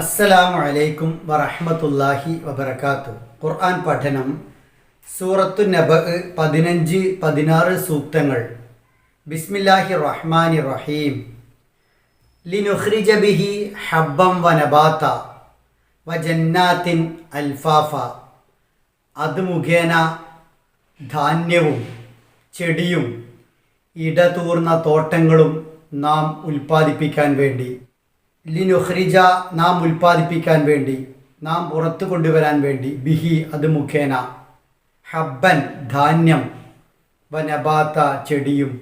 അസ്സലാമു അലൈക്കും വറഹ്മത്തുള്ളാഹി വബറകാത്തു. ഖുർആൻ പഠനം സൂറത്തു നബ പതിനഞ്ച് പതിനാറ് സൂക്തങ്ങൾ. ബിസ്മില്ലാഹി റഹ്മാനി റഹീം. ലിനുഖ്രിജ ബിഹി ഹബ്ബം വനബാത്ത വജന്നാത്തിൻ അൽഫാഫ. അത് മുഖേന ധാന്യവും ചെടിയും ഇടതൂർന്ന തോട്ടങ്ങളും നാം ഉൽപ്പാദിപ്പിക്കാൻ വേണ്ടി ലിനുഹ്രിജ നാം ഉൽപ്പാദിപ്പിക്കാൻ വേണ്ടി നാം പുറത്തു കൊണ്ടുവരാൻ വേണ്ടി ബിഹി അത് മുഖേന. ഹബ്ബൻ ധാന്യം. വ നബാത്ത ചെടിയും.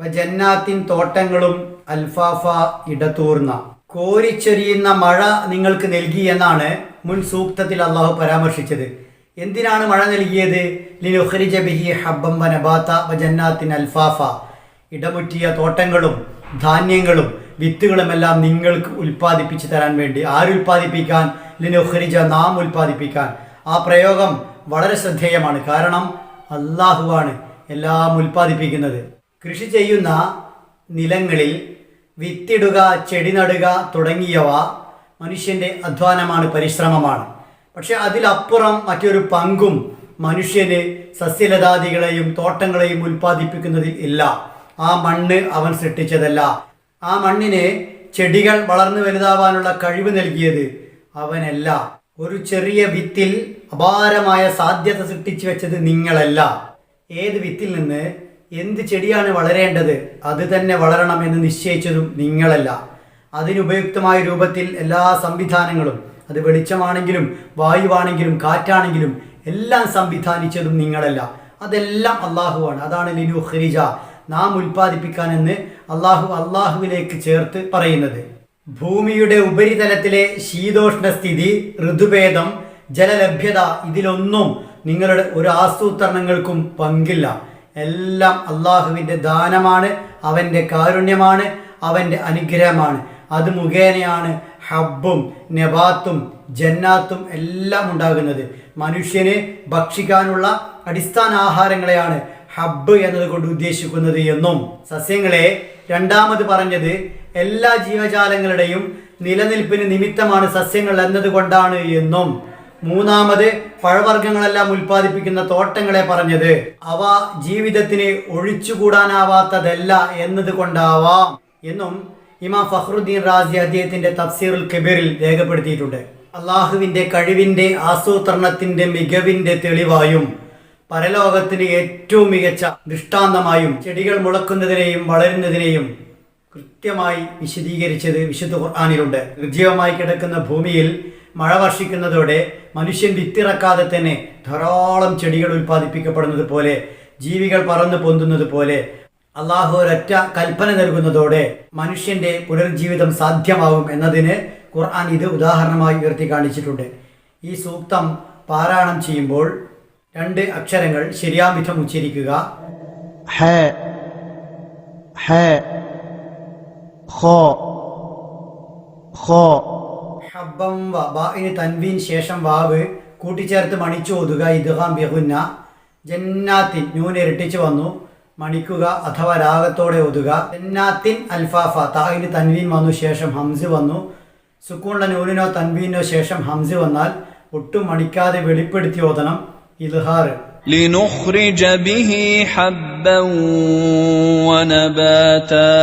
വ ജന്നാത്തിൻ തോട്ടങ്ങളും അൽഫാഫ ഇടതൂർന്ന. കോരിച്ചൊരിയുന്ന മഴ നിങ്ങൾക്ക് നൽകി എന്നാണ് മുൻ സൂക്തത്തിൽ അള്ളാഹു പരാമർശിച്ചത്. എന്തിനാണ് മഴ നൽകിയത്? ലിനുഹ്രിജ ബിഹി ഹബ്ബം വ നബാത്ത വ ജന്നാത്തിൻ അൽഫാഫ. ഇടമുറ്റിയ തോട്ടങ്ങളും ധാന്യങ്ങളും വിത്തുകളുമെല്ലാം നിങ്ങൾക്ക് ഉൽപ്പാദിപ്പിച്ചു തരാൻ വേണ്ടി. ആരുൽപ്പാദിപ്പിക്കാൻ ലിനുഹരിജ നാം ഉൽപ്പാദിപ്പിക്കാൻ. ആ പ്രയോഗം വളരെ ശ്രദ്ധേയമാണ്. കാരണം അള്ളാഹുവാണ് എല്ലാം ഉൽപ്പാദിപ്പിക്കുന്നത്. കൃഷി ചെയ്യുന്ന നിലങ്ങളിൽ വിത്തിടുക ചെടി നടുക തുടങ്ങിയവ മനുഷ്യന്റെ അധ്വാനമാണ് പരിശ്രമമാണ്. പക്ഷെ അതിലപ്പുറം മറ്റൊരു പങ്കും മനുഷ്യന് സസ്യലതാദികളെയും തോട്ടങ്ങളെയും ഉൽപ്പാദിപ്പിക്കുന്നതിൽ ഇല്ല. ആ മണ്ണ് അവൻ സൃഷ്ടിച്ചതല്ല. ആ മണ്ണിന് ചെടികൾ വളർന്നു വലുതാവാനുള്ള കഴിവ് നൽകിയത് അവനല്ല. ഒരു ചെറിയ വിത്തിൽ അപാരമായ സാധ്യത സൃഷ്ടിച്ചു വെച്ചത് നിങ്ങളല്ല. ഏത് വിത്തിൽ നിന്ന് എന്ത് ചെടിയാണ് വളരേണ്ടത് അത് തന്നെ വളരണം എന്ന് നിശ്ചയിച്ചതും നിങ്ങളല്ല. അതിനുപയുക്തമായ രൂപത്തിൽ എല്ലാ സംവിധാനങ്ങളും അത് വെളിച്ചമാണെങ്കിലും വായുവാണെങ്കിലും കാറ്റാണെങ്കിലും എല്ലാം സംവിധാനിച്ചതും നിങ്ങളല്ല. അതെല്ലാം അള്ളാഹുവാണ് അതാണ് ലിനു ഖരിജ. നാം ഉൽപ്പാദിപ്പിക്കാനെന്ന് അള്ളാഹു അള്ളാഹുവിലേക്ക് ചേർത്ത് പറയുന്നത്. ഭൂമിയുടെ ഉപരിതലത്തിലെ ശീതോഷ്ണസ്ഥിതി ഋതുഭേദം ജലലഭ്യത ഇതിലൊന്നും നിങ്ങളുടെ ഒരു ആസൂത്രണങ്ങൾക്കും പങ്കില്ല. എല്ലാം അള്ളാഹുവിന്റെ ദാനമാണ് അവന്റെ കാരുണ്യമാണ് അവന്റെ അനുഗ്രഹമാണ്. അത് മുഖേനയാണ് ഹബ്ബും നബാത്തും ജന്നാത്തും എല്ലാം ഉണ്ടാകുന്നത്. മനുഷ്യന് ഭക്ഷിക്കാനുള്ള അടിസ്ഥാന ആഹാരങ്ങളെയാണ് ഹബ്ബ് എന്നതുകൊണ്ട് ഉദ്ദേശിക്കുന്നത് എന്നും സസ്യങ്ങളെ രണ്ടാമത് പറഞ്ഞത് എല്ലാ ജീവജാലങ്ങളുടെയും നിലനിൽപ്പിന് നിമിത്തമാണ് സസ്യങ്ങൾ എന്നതുകൊണ്ടാണ് എന്നും. മൂന്നാമത് പഴവർഗങ്ങളെല്ലാം ഉൽപ്പാദിപ്പിക്കുന്ന തോട്ടങ്ങളെ പറഞ്ഞത്. അവ ജീവിതത്തിന് ഒഴിച്ചുകൂടാനാവാത്തതല്ല എന്നതുകൊണ്ടാവാം എന്നും ഇമാം ഫഹ്റുദ്ദീൻ റാസി അദ്ദേഹത്തിന്റെ തഫ്സീറുൽ കബീറിൽ രേഖപ്പെടുത്തിയിട്ടുണ്ട്. അള്ളാഹുവിന്റെ കഴിവിന്റെ ആസൂത്രണത്തിന്റെ മികവിന്റെ തെളിവായും പരലോകത്തിന് ഏറ്റവും മികച്ച ദൃഷ്ടാന്തമായും ചെടികൾ മുളക്കുന്നതിനെയും വളരുന്നതിനെയും കൃത്യമായി വിശദീകരിച്ചത് വിശുദ്ധ ഖുർആാനിലുണ്ട്. നിർജീവമായി കിടക്കുന്ന ഭൂമിയിൽ മഴ വർഷിക്കുന്നതോടെ മനുഷ്യൻ വിത്തിറക്കാതെ തന്നെ ധാരാളം ചെടികൾ ഉൽപ്പാദിപ്പിക്കപ്പെടുന്നത് പോലെ ജീവികൾ പറന്നു പൊന്തുന്നത് പോലെ അള്ളാഹു ഒരൊറ്റ കൽപ്പന നൽകുന്നതോടെ മനുഷ്യന്റെ പുനർജീവിതം സാധ്യമാകും എന്നതിന് ഖുർആൻ ഇത് ഉദാഹരണമായി ഉയർത്തി കാണിച്ചിട്ടുണ്ട്. ഈ സൂക്തം പാരായണം ചെയ്യുമ്പോൾ രണ്ട് അക്ഷരങ്ങൾ ശരിയാം വിധം ഉച്ചരിക്കുക. ഹ ഹ ഹബ്ബം തൻവീൻ ശേഷം വാവ് കൂട്ടിച്ചേർത്ത് മണിച്ചോതുക ഇദ്ഹാം ബിഹുന്ന ജന്നാത്തിൻ ന്യൂന ഇരട്ടിച്ചു വന്നു. മണിക്കുക അഥവാ രാഗത്തോടെ ഓതുക. ജന്നാത്തിൻ അൽഫാഫ താഹിന് തൻവീൻ വന്നു ശേഷം ഹംസ് വന്നു. സുക്കൂണുള്ള നൂനിനോ തൻവീനോ ശേഷം ഹംസ് വന്നാൽ ഒട്ടും മണിക്കാതെ വെളിപ്പെടുത്തി ഓതണം. ഇൽഹാർ لنخرج به حبا ونباتا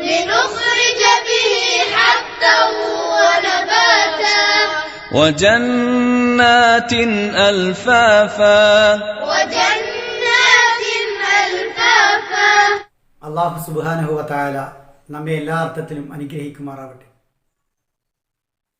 لنخرج به حبا ونباتا وجنات ألفافا وجنات ألفافا അള്ളാഹു സുബാനഹുവ തായാല നമ്മെ എല്ലാ അർത്ഥത്തിലും അനുഗ്രഹിക്കുമാറാവട്ടെ